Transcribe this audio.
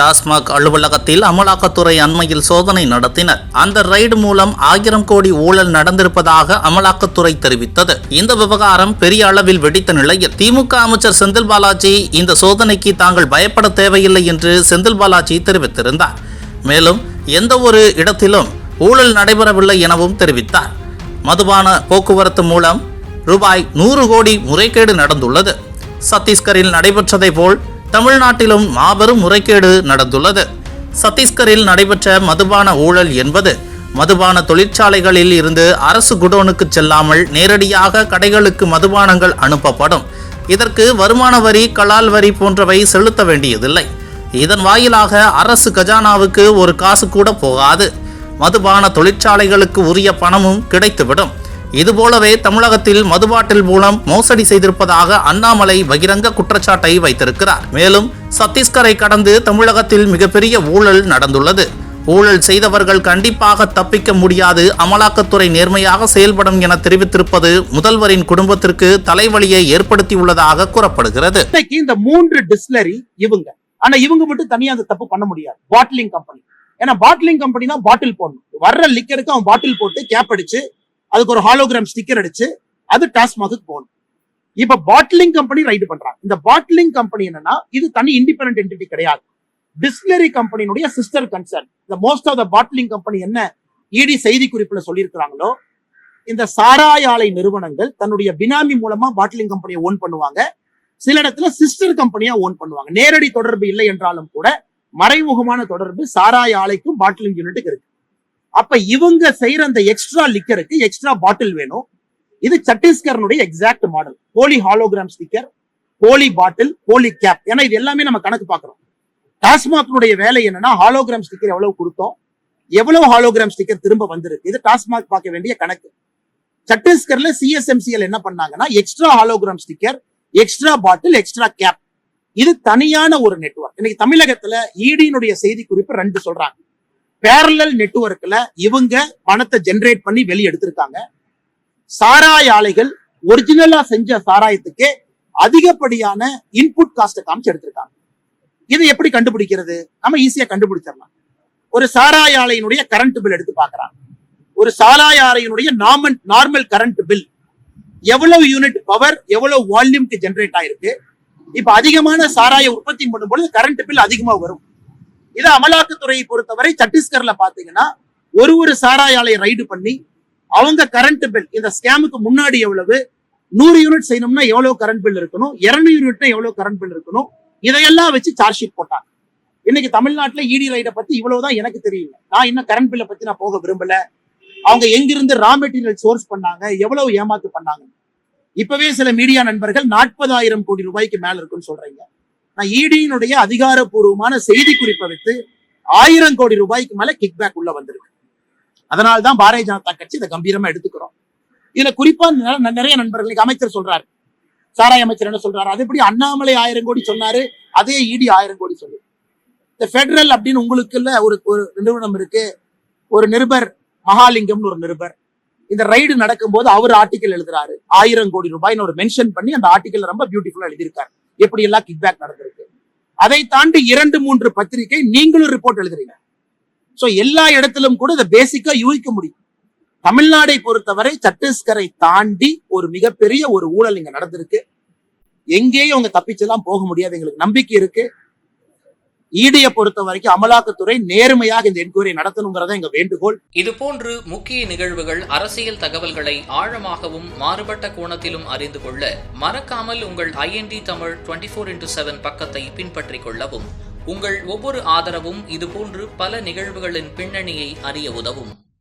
டாஸ்மாக் அலுவலகத்தில் அமலாக்கத்துறை அண்மையில் சோதனை நடத்தினர். அந்த ரைடு மூலம் ஆயிரம் கோடி ஊழல் நடந்திருப்பதாக அமலாக்கத்துறை தெரிவித்தது. இந்த விவகாரம் பெரிய அளவில் வெடித்த நிலையில் திமுக அமைச்சர் செந்தில் பாலாஜி இந்த சோதனைக்கு தாங்கள் பயப்பட தேவையில்லை என்று செந்தில் பாலாஜி தெரிவித்திருந்தார். மேலும் எந்த ஒரு இடத்திலும் ஊழல் நடைபெறவில்லை எனவும் தெரிவித்தார். மதுபான போக்குவரத்து மூலம் ரூபாய் நூறு கோடி முறைகேடு நடந்துள்ளது. சத்தீஸ்கரில் நடைபெற்றதை போல் தமிழ்நாட்டிலும் மாபெரும் முறைகேடு நடந்துள்ளது. சத்தீஸ்கரில் நடைபெற்ற மதுபான ஊழல் என்பது மதுபான தொழிற்சாலைகளில் இருந்து அரசு குடோனுக்கு செல்லாமல் நேரடியாக கடைகளுக்கு மதுபானங்கள் அனுப்பப்படும். இதற்கு வருமான வரி கலால் வரி போன்றவை செலுத்த வேண்டியதில்லை. இதன் வாயிலாக அரசு கஜானாவுக்கு ஒரு காசு கூட போகாது. மதுபான தொழிற்சாலைகளுக்கு உரிய பணமும் கிடைத்துவிடும். இதுபோலவே தமிழகத்தில் மதுபாட்டில் மூலம் மோசடி செய்திருப்பதாக அண்ணாமலை பகிரங்க குற்றச்சாட்டை வைத்திருக்கிறார். மேலும் சத்தீஸ்கரை கடந்து தமிழகத்தில் மிகப்பெரிய ஊழல் நடந்துள்ளது. ஊழல் செய்தவர்கள் கண்டிப்பாக தப்பிக்க முடியாது அமலாக்கத்துறை நேர்மையாக செயல்படும் என தெரிவித்திருப்பது முதல்வரின் குடும்பத்திற்கு தலைவலியை ஏற்படுத்தியுள்ளதாக கூறப்படுகிறது. இந்த மூன்று டிஸ்லரி இவங்க. ஆனா இவங்க மட்டும் தனியா அந்த தப்பு பண்ண முடியாது. பாட்டிலிங் கம்பெனி ஏன்னா பாட்டிலிங் கம்பெனி தான் பாட்டில் போடணும். வர்ற லிக்கருக்கு அவன் பாட்டில் போட்டு கேப் அடிச்சு அதுக்கு ஒரு ஹாலோகிராம் ஸ்டிக்கர் அடிச்சு அது டாஸ்மாக்கு போகணும். இப்ப பாட்டிலிங் கம்பெனி ரைடு பண்றாங்க. இந்த பாட்டிலிங் கம்பெனி என்னன்னா இது தனி இண்டிபெண்ட் என்டிட்டி கிடையாது. டிஸ்லரி கம்பெனியுடைய சிஸ்டர் கன்சர்ன் இந்த most of the bottling company என்ன இடி செய்தி குறிப்புல சொல்லியிருக்கிறாங்களோ இந்த சாராய ஆலை நிறுவனங்கள் தன்னுடைய பினாமி மூலமா பாட்டிலிங் கம்பெனியை ஓன் பண்ணுவாங்க. சில இடத்துல சிஸ்டர் கம்பெனியா ஓன் பண்ணுவாங்க. நேரடி தொடர்பு இல்லை என்றாலும் கூட மறைமுகமான தொடர்பு சாராய ஆலைக்கும் பாட்டிலிங் யூனிட்டுக்கு இருக்கு. அப்ப இவங்க செய்யற அந்த எக்ஸ்ட்ரா லிக்கருக்கு எக்ஸ்ட்ரா பாட்டில் வேணும். இது சத்தீஸ்கரனுடைய எக்ஸாக்ட் மாடல் போலி ஹாலோகிராம் ஸ்டிக்கர் போலி பாட்டில் போலி கேப் ஏன்னா இது எல்லாமே நம்ம கணக்கு பார்க்கிறோம். டாஸ்மாக்னுடைய வேலை என்னன்னா ஹாலோகிராம் ஸ்டிக்கர் எவ்வளவு கொடுத்தோம் எவ்வளவு ஹாலோகிராம் ஸ்டிக்கர் திரும்ப வந்திருக்கு. இது டாஸ்மாக் பார்க்க வேண்டிய கணக்கு. சத்தீஸ்கர்ல சிஎஸ்எம்சிஎல் என்ன பண்ணாங்கன்னா extra hologram sticker extra bottle extra cap இது தனியான ஒரு நெட்வொர்க் இன்னைக்கு தமிழகத்துல ஈடியினுடைய செய்தி குறிப்பு ரெண்டு சொல்றாங்க. பேரலல் நெட்வொர்க்ல இவங்க பணத்தை ஜெனரேட் பண்ணி வெளியே எடுத்திருக்காங்க சாராய ஆலைகள் ஒரிஜினலா செஞ்ச சாராயத்துக்கு அதிகப்படியான இன்புட் காஸ்ட் காமிச்சு எடுத்திருக்காங்க. இது எப்படி கண்டுபிடிக்கிறது? நம்ம ஈஸியா கண்டுபிடிச்சிடலாம். ஒரு சாராய ஆலையினுடைய கரண்ட் பில் எடுத்து பாக்குறாங்க ஒரு சாராய ஆலையினுடைய நார்மல் நார்மல் கரண்ட் பில் எவ்வளவு யூனிட் பவர் எவ்வளவு வால்யூம்க்கு ஜென்ரேட் ஆயிருக்கு? இப்ப அதிகமான சாராய உற்பத்தி பண்ணும்போது கரண்ட் பில் அதிகமா வரும். இது அமலாக்கத்துறையை பொறுத்தவரை சத்தீஸ்கர்ல பாத்தீங்கன்னா ஒரு ஒரு சாராய ரைடு பண்ணி அவங்க கரண்ட் பில் இந்த ஸ்கேமுக்கு முன்னாடி எவ்வளவு? நூறு யூனிட் செய்யணும்னா எவ்வளவு கரண்ட் பில் இருக்கணும்? இருநூறு யூனிட்னா எவ்வளவு கரண்ட் பில் இருக்கணும்? இதையெல்லாம் வச்சு சார்ஜ் ஷீட் போட்டாங்க. இன்னைக்கு தமிழ்நாட்டுல இடி ரைடை பத்தி இவ்வளவுதான் எனக்கு தெரியல. நான் இன்னும் கரண்ட் பில்லை பத்தி நான் போக விரும்பல. அவங்க எங்கிருந்து ரா மெட்டீரியல் சோர்ஸ் பண்ணாங்க? எவ்வளவு ஏமாத்து பண்ணாங்க? இப்பவே சில மீடியா நண்பர்கள் நாற்பதாயிரம் கோடி ரூபாய்க்கு மேல இருக்குன்னு சொல்றீங்க. நான் இடியினுடைய அதிகாரப்பூர்வமான செய்தி குறிப்பை வைத்து ஆயிரம் கோடி ரூபாய்க்கு மேல கிக் பேக் உள்ள வந்திருக்கு. அதனால்தான் பாரதிய ஜனதா கட்சி இதை கம்பீரமா எடுத்துக்கிறோம். இதுல குறிப்பா நிறைய நண்பர்களுக்கு அமைச்சர் சொல்றாரு. சாராய அமைச்சர் என்ன சொல்றாரு? அது எப்படி அண்ணாமலை ஆயிரம் கோடி சொன்னாரு அதே இடி ஆயிரம் கோடி சொல்லு. இந்த ஃபெடரல் அப்படின்னு உங்களுக்கு இல்ல ஒரு ஒரு நிறுவனம் இருக்கு. ஒரு நிருபர் மகாலிங்கம்னு ஒரு நிருபர். இந்த ரைடு நடக்கும்போது அவர் ஆர்டிக்கல் எழுதுறாரு. ஆயிரம் கோடி ரூபாய்னு ஒரு மென்ஷன் பண்ணி அந்த ஆர்டிக்கல் ரொம்ப பியூட்டிஃபுல்லா எழுதியிருக்காரு. எப்படி எல்லாம் கிக்பேக் நடந்திருக்கு? அதை தாண்டி இரண்டு மூன்று பத்திரிகை நீங்களும் ரிப்போர்ட் எழுதுறீங்க. சோ எல்லா இடத்திலும் கூட இதை பேசிக்கா யூகிக்க முடியும். தமிழ்நாடை பொறுத்தவரை சத்தீஸ்கரை தாண்டி ஒரு மிகப்பெரிய ஒரு ஊழல் இங்க நடந்திருக்கு. எங்கேயும் அவங்க தப்பிச்செல்லாம் போக முடியாது. எங்களுக்கு நம்பிக்கை இருக்கு. ஈடியை பொறுத்த வரைக்கும் அமலாக்கத்துறை நேர்மையாக இந்த என்கொயரி நடத்தணுங்கிறத எங்க வேண்டுகோள். இதுபோன்று முக்கிய நிகழ்வுகள் அரசியல் தகவல்களை ஆழமாகவும் மாறுபட்ட கோணத்திலும் அறிந்து கொள்ள மறக்காமல் உங்கள் INT Tamil twenty four into seven பக்கத்தை பின்பற்றிக் கொள்ளவும். உங்கள் ஒவ்வொரு ஆதரவும் இதுபோன்று பல நிகழ்வுகளின் பின்னணியை அறிய உதவும்.